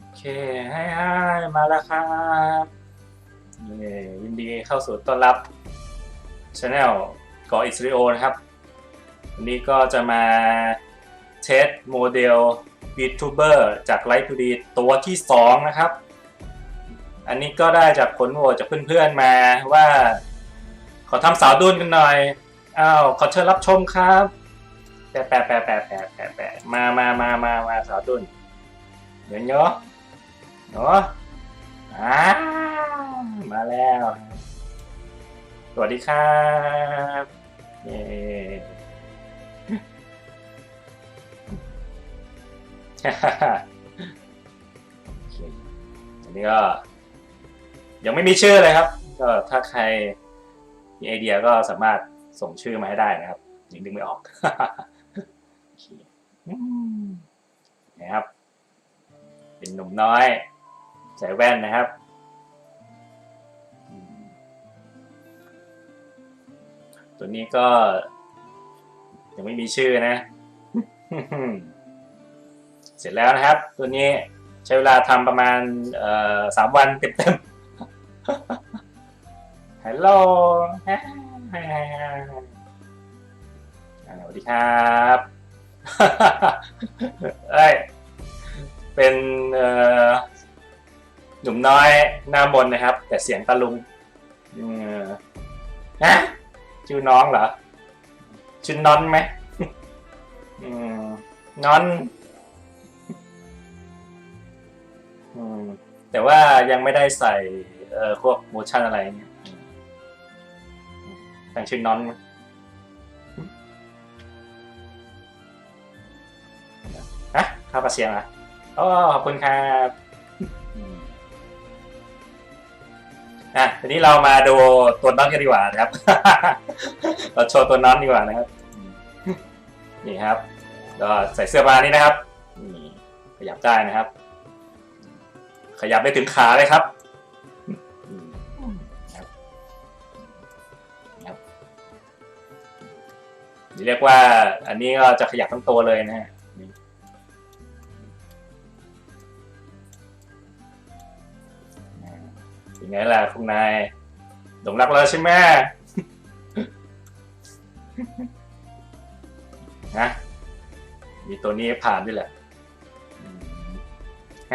โอเคให้ให้มาแล้วครับนี่ยินดีเข้าสู่ต้อนรับช anel ก่ออิสริโอนะครับ วันนี้ก็จะมาเทสโมเดล VTuber จากไลฟ์พูดีตัวที่ 2 นะครับ อันนี้ก็ได้จากผลโหวตจากเพื่อนๆมาว่า ขอทำสาวดุนกันหน่อย อ้าว ขอเชิญรับชมครับแปะแปะแปะแปะแปะแปะแปะมามามามามาสาวดุนเดี๋ยวเนาะ เนาะอ่ามาแล้ว สวัสดีครับเย้อันนี้ก็ ยังไม่มีชื่อเลยครับ ก็ถ้าใครมีไอเดียก็สามารถส่งชื่อมาให้ได้นะครับยังดึงไม่ออกนะครับ เป็นหนุ่มน้อย ใส่แว่นนะครับ ตัวนี้ก็ ยังไม่มีชื่อนะ เสร็จแล้วนะครับ ตัวนี้ใช้เวลาทำประมาณสามวันเต็มๆฮัลโหลสวัสดีครับเอ้ยเป็น หนุ่มน้อยหน้ามนนะครับ แต่เสียงตะลุงฮะชื่อน้องเหรอชื่อนอนไหมอืมนอนอแต่ว่ายังไม่ได้ใส่เอ่อพวกโมชั่นอะไรเนี่ยอืมตั้งชื่อนอนฮะข้าปลาเสียงอะอ๋อขอบคุณครับ อะทีนี้เรามาดูตัวน้อนกันดีกว่านะครับ เราโชว์ตัวน้อนดีกว่านะครับ นี่ครับก็ใส่เสื้อมานี่นะครับนี่ขยับได้นะครับ ขยับได้ถึงขาเลยครับครับครับนี่เรียกว่าอันนี้ก็จะขยับทั้งตัวเลยนะฮะ ไงล่ะคุณนายหลงรักเราใช่ไหมนะมีตัวนี้ผ่านด้วยแหละ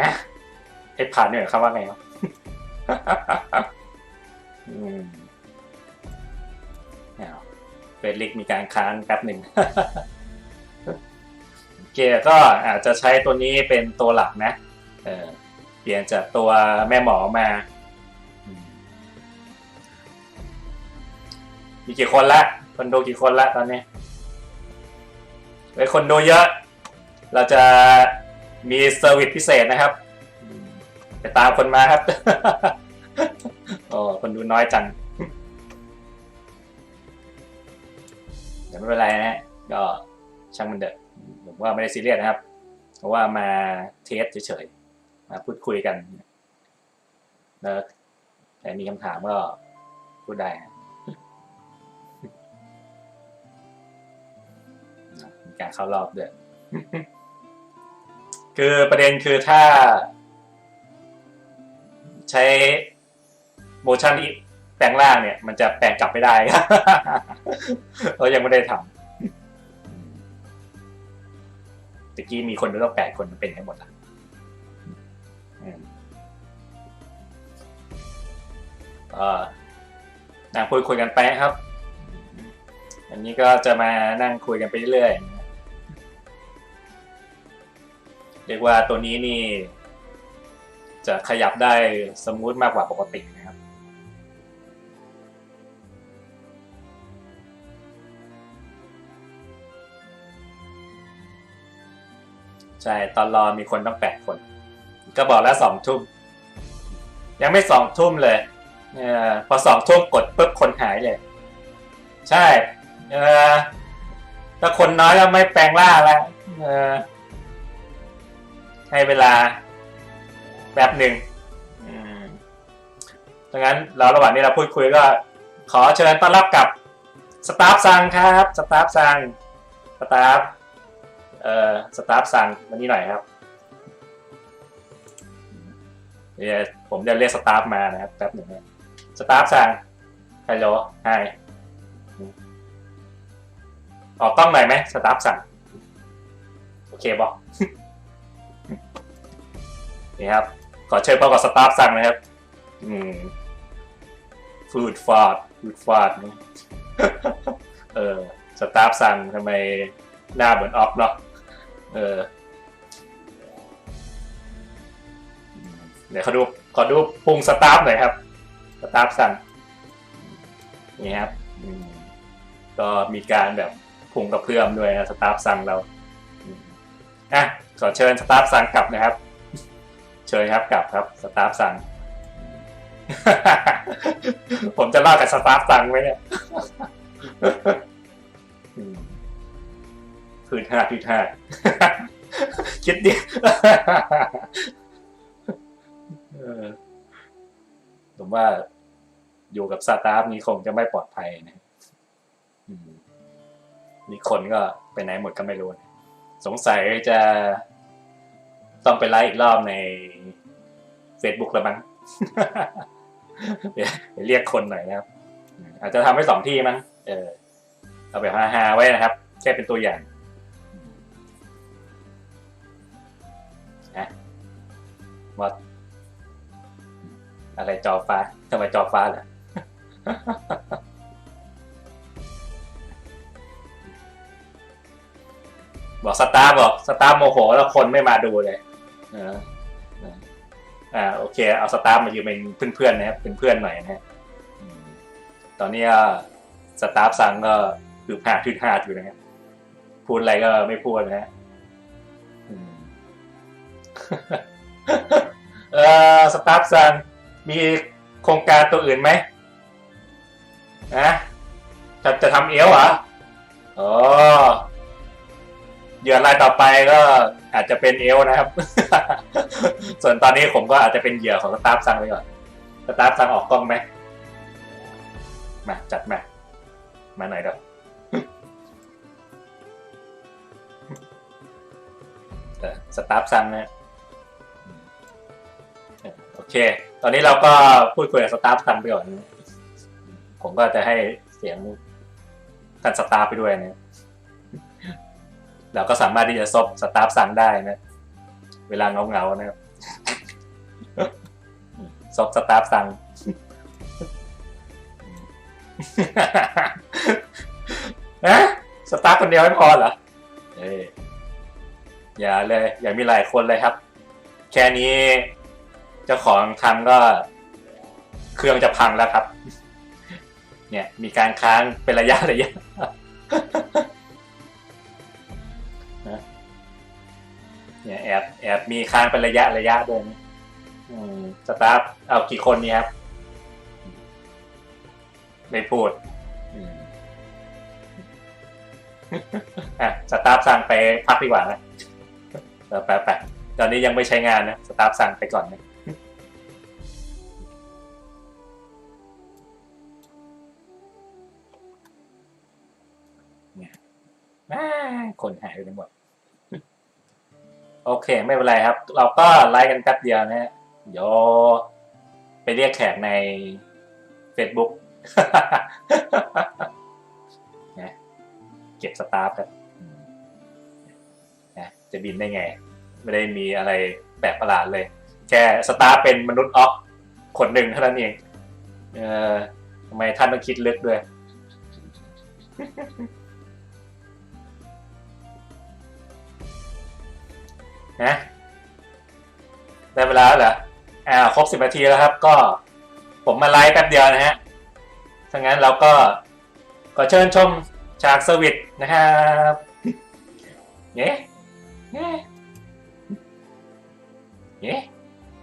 ฮะให้ผ่านเนี่ยคำว่าไงครับเอาเฟซลิกมีการค้างแป๊บหนึ่งโอเคก็อาจจะใช้ตัวนี้เป็นตัวหลักนะเเปลี่ยนจากตัวแม่หมอมา มีกี่คนละคนดูกี่คนละตอนนี้ไว้คนดูเยอะ เราจะมีเซอร์วิสพิเศษนะครับ ไปตามคนมาครับโอ้คนดูน้อยจังแต่ไม่เป็นไรนะฮะก็ช่างมันเถอะผมว่าไม่ได้ซีเรียสนะครับ เพราะว่ามาเทสเฉยๆมาพูดคุยกันแล้วใครมีคำถามก็พูดได้นะ การเข้ารอบด้วยคือประเด็นคือถ้า ใช้โมชั่นที่แปลงร่างเนี่ย มันจะแปลงกลับไม่ได้เรายังไม่ได้ทำตะกี้มีคนดูต้องแปดคนมันเป็นให้หมดละอืมเอ่อนั่งคุยคุยกันไปครับ อันนี้ก็จะมานั่งคุยกันไปเรื่อย เรียกว่าตัวนี้นี่ จะขยับได้สมูทมากกว่าปกตินะครับ ใช่ ตอนรอมีคนต้องแปดคน ก็บอกแล้วสองทุ่ม ยังไม่สองทุ่มเลยเออพอสองทุ่มกดปุ๊บคนหายเลย ใช่ เออถ้าคนน้อยก็ไม่แปลงล่าแล้วเออ ให้เวลาแป๊บหนึ่งดังนั้นเราระหว่างนี้เราพูดคุยก็ ขอเชิญต้อนรับกับสตาฟซังครับสตาฟซังสตาฟเอ่อสตาฟซังวันนี้หน่อยครับเดี๋ยวผมจะเรียกสตาฟมานะครับแป๊บหนึ่งนะสตาฟสั่งฮัลโหลไฮออกกล้องหน่อยไหมสตาฟสั่งโอเคบอก นี่ครับ ขอเชิญพบกับสตาฟสั่งนะครับอืมฟูดฟาดฟูดฟาดนี่เออสตาฟสั่งทำไมหน้าเหมือนออฟเนาะเออเดี๋ยวขาดูขอดูพุงสตาฟหน่อยครับ สตาฟสั่งนี่ครับก็มีการแบบพุงกับเพื่อมด้วยนะสตาฟสั่งเราอะขอเชิญสตาฟสั่งกลับนะครับ เชิญครับกลับครับสตาฟสั่ง ผมจะเล่ากับสตาฟสั่งไหมเนี่ยอืมพื้นห้าพื้นห้าคิดดิผมว่าอยู่กับสตาฟนี้คงจะไม่ปลอดภัยนะอืมมีคนก็ไปไหนหมดก็ไม่รู้ สงสัยจะ ต้องไปไลฟ์อีกรอบใน Facebook แล้วมั้งเดี๋ยวเรียกคนหน่อยนะครับ อาจจะทำให้สองที่มั้งเออเอาแบบฮาๆไว้นะครับ แค่เป็นตัวอย่างนะว่าอะไรจอฟ้าทำไมจอฟ้าล่ะบอกสตาร์บอกสตาร์โมโหแล้วคนไม่มาดูเลย เออเอออ่าโอเค เอาสตาร์มายืนเป็นเพื่อนๆนะครับเป็นเพื่อนหน่อยนะฮะตอนนี้สตาฟสั่งก็คือผ่าทืดหาอยู่นะครับพูดอะไรก็ไม่พูดนะฮะเออสตาฟสั่งมีโครงการตัวอื่นไหมนะจะจะทำเอลเหรออ๋อ เหยื่อรายต่อไปก็อาจจะเป็นเอลนะครับ ส่วนตอนนี้ผมก็อาจจะเป็นเหยื่อของสตาฟซังไปก่อนสตาฟซังออกกล้องไหมมา จัดมา มาหน่อยเด้อเออสตาฟซังนะโอเค ตอนนี้เราก็พูดคุยกับสตาฟซังไปก่อน ผมก็จะให้เสียงท่านสตาฟไปด้วยนะ เราก็สามารถที่จะซบสตาฟสั่งได้นะ เวลาเงาเงานะครับซบสตาฟสั่งฮะสตาฟคนเดียวไม่พอเหรอเอ้ยอย่าเลยอย่ามีหลายคนเลยครับ แค่นี้เจ้าของทำก็เครื่องจะพังแล้วครับ เนี่ยมีการค้างเป็นระยะระยะ เนี่ยแอบแอบมีค้างเป็นระยะระยะด้วยนะอืมสตาฟเอากี่คนนี่ครับไม่พูดอะสตาฟสั่งไปพักดีกว่านะเออไปไปตอนนี้ยังไม่ใช้งานนะสตาฟสั่งไปก่อนนะเนี่ยอ่าคนหายไปหมด โอเค ไม่เป็นไรครับ เราก็ไลฟ์กันแป๊บเดียวนะฮะเดี๋ยวไปเรียกแขกใน Facebook นะเก็บสตาฟครับนะจะบินได้ไง ไม่ได้มีอะไรแปลกประหลาดเลย แค่สตาฟเป็นมนุษย์ออฟคนหนึ่งเท่านั้นเอง เออทำไมท่านต้องคิดลึกด้วย นะได้เวลาแล้วเหรออ่าครบสิบนาทีแล้วครับ ก็ผมมาไลฟ์แป๊บเดียวนะฮะถ้างั้นเราก็ขอเชิญชมฉากเซอร์วิสนะครับเงี้ยเงี้ยเงี้ย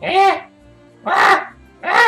เงี้ยว้าว้า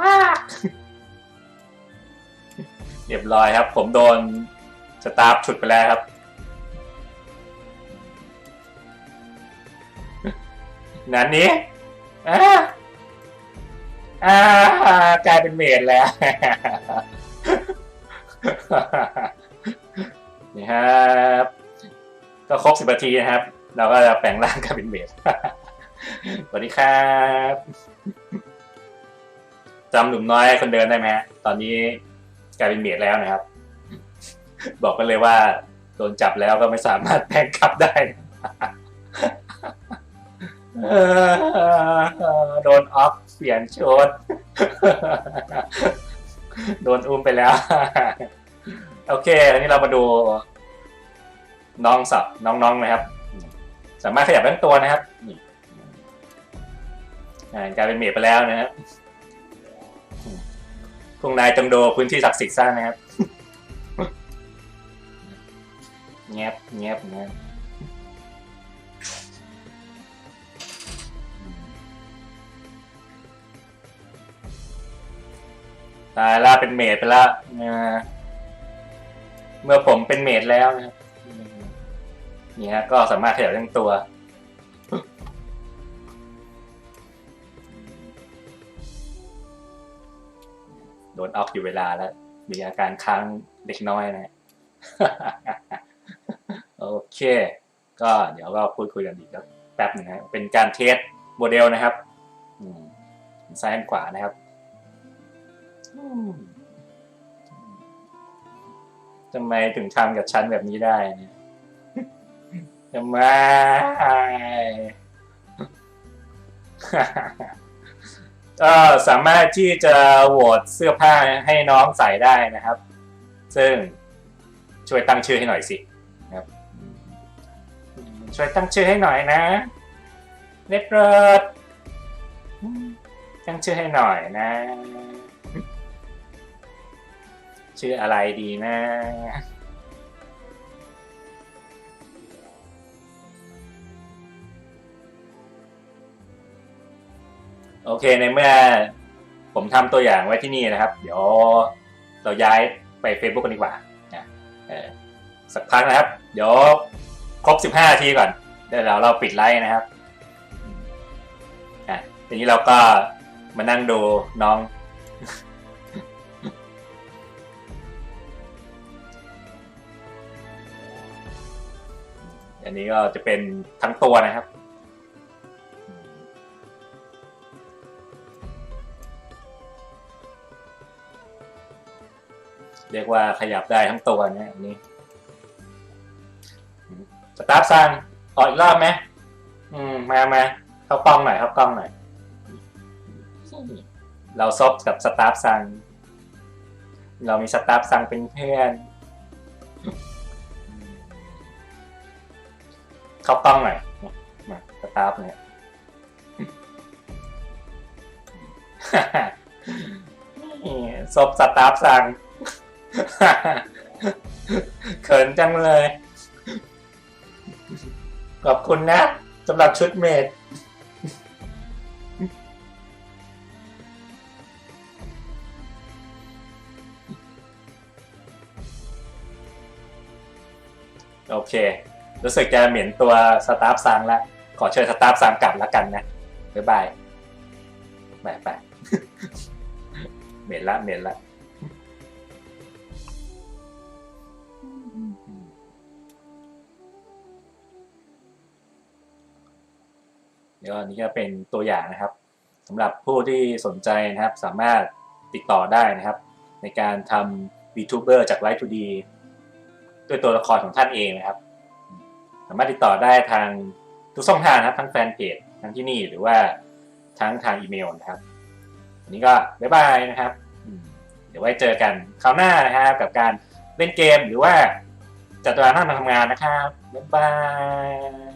ว้าเรียบร้อยครับ ผมโดน สตาฟฉุดไปแล้วครับ นั้นนี้อ่าอ่ากลายเป็นเมดแล้ว นี่ครับก็ครบสิบนาทีนะครับ เราก็จะแปลงร่างกลายเป็นเมดสวัสดีครับจำหนุ่มน้อยคนเดินได้ไหมฮะตอนนี้กลายเป็นเมดแล้วนะครับ บอกกันเลยว่าโดนจับแล้วก็ไม่สามารถแปลงกลับได้ โดนออฟเปลี่ยนชุดโดนอุ้มไปแล้ว โอเคทีนี้เรามาดูน้องสับน้องๆนะครับ สามารถขยับทั้งตัวนะครับกลายเป็นเมดไปแล้วนะครับพวกนายจงดูพื้นที่ศักดิ์สิทธิ์สร้างนะครับ เงียบเงบเงบตายละเป็นเมดไปแล้วอ่าเมื่อผมเป็นเมดแล้วนะนี่ฮะก็สามารถขยับทั้งตัวโดนออกอยู่เวลาแล้ว มีอาการค้างเล็กน้อยนะ โอเค ก็เดี๋ยวก็พูดคุยกันอีกแล้วแป๊บหนึงนะเป็นการเทสโมเดลนะครับซ้ายขวานะครับทำไมถึงทำกับฉันแบบนี้ได้เนี่ยทำไมก็สามารถที่จะโหวตเสื้อผ้าให้น้องใส่ได้นะครับ ซึ่งช่วยตั้งชื่อให้หน่อยสิ ช่วยตั้งชื่อให้หน่อยนะเล็บเริดตั้งชื่อให้หน่อยนะ ชื่ออะไรดีนะโอเคในเมื่อผมทำตัวอย่างไว้ที่นี่นะครับ เดี๋ยวเราย้ายไป Facebook กันดีกว่านะเออสักพักนะครับ เดี๋ยว ครบ 15 นาทีก่อน เดี๋ยวเราเราปิดไลฟ์นะครับ อะ ทีนี้เราก็มานั่งดูน้อง อันนี้ก็จะเป็นทั้งตัวนะครับเรียกว่าขยับได้ทั้งตัวเนี่ยอันนี้ สตาร์ทซังออกอีกรอบไหมอืมมามาเข้ากล้องหน่อยเข้ากล้องหน่อย เราซบกับสตาร์ทซังเรามีสตาร์ทซังเป็นเพื่อนเข้ากล้องหน่อยมาสตาร์ทเนี่ยนี่ซบสตาร์ทซังเขินจังเลย ขอบคุณนะสำหรับชุดเมดโอเค รู้สึกจะเหม็นตัวสตาฟซังแล้วขอเชิญสตาฟซังกลับแล้วกันนะ บ๊ายบายบายบายเหม็นละเหม็นละ เดี๋ยวอันนี้ก็เป็นตัวอย่างนะครับสำหรับผู้ที่สนใจนะครับสามารถติดต่อได้นะครับ ในการทำ VTuber จาก Live 2D ด้วยตัวละครของท่านเองนะครับ สามารถติดต่อได้ทางทุกช่องทางนะครับ ทั้งแฟนเพจทั้งที่นี่หรือว่าทั้งทางอีเมลนะครับวันนี้ก็บ๊ายบายนะครับเดี๋ยวไว้เจอกันคราวหน้านะครับกับการเล่นเกมหรือว่าจัดตารางนั่งทำงานนะครับบ๊ายบาย